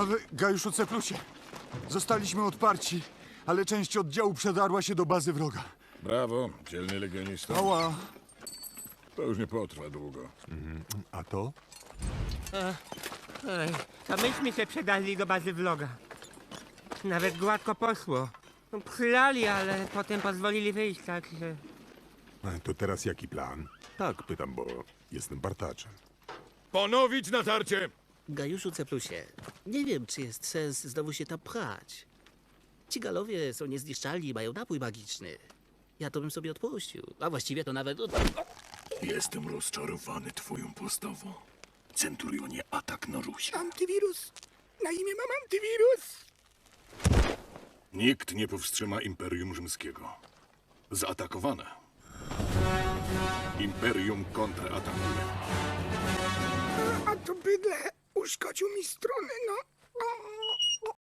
Ale Gajuszu Ceplusie, zostaliśmy odparci, ale część oddziału przedarła się do bazy wroga. Brawo, dzielny legionista. Ała, To już nie potrwa długo. A to? Ej, to myśmy się przedali do bazy vloga. Nawet gładko poszło. No, Przylali, ale potem pozwolili wyjść, także... E, To teraz jaki plan? Tak, pytam, bo jestem partaczem. Ponowić natarcie! Gajuszu Ceplusie, nie wiem, czy jest sens znowu się tam pchać. Ci galowie są niezniszczalni i mają napój magiczny. Ja to bym sobie odpuścił, a właściwie to nawet... Jestem rozczarowany twoją postawą. Centurionie, atak na Ruś. Antywirus! Na imię mam antywirus! Nikt nie powstrzyma Imperium Rzymskiego. Zaatakowane. Imperium kontratakuje. A to bydle uszkodził mi strony, no.